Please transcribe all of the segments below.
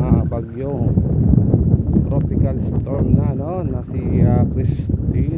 ah, bagyong tropical storm na no na si ah, Christine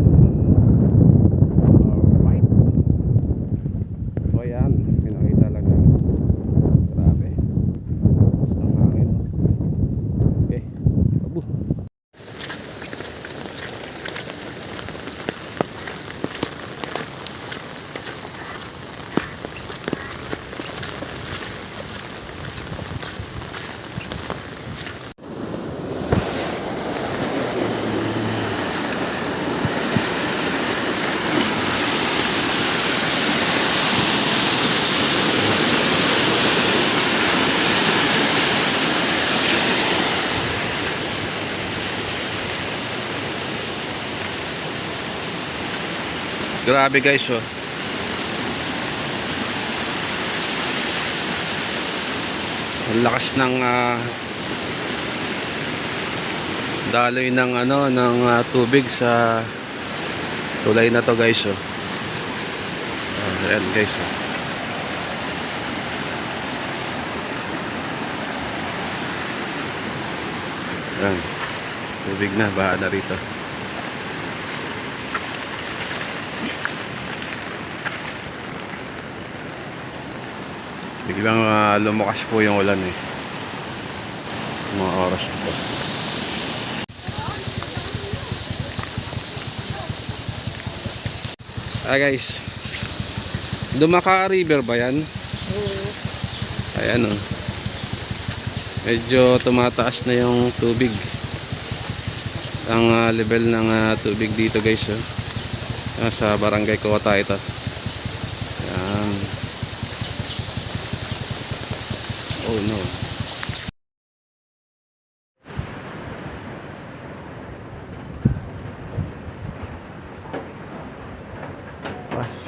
Grabe guys oh. Ang lakas ng ah, daloy ng ano ng ah, tubig sa tulay na to guys oh. Ah, ayan guys oh. Ayan. Tubig na, baha na rito. Biglang ah, lumakas po yung ulan eh. Mga oras po. Ah guys. Dumaka River ba yan? Ayan oh. Medyo tumataas na yung tubig. Ang ah, level ng ah, tubig dito guys oh. Ah, sa barangay Kota ito. oh no Gosh.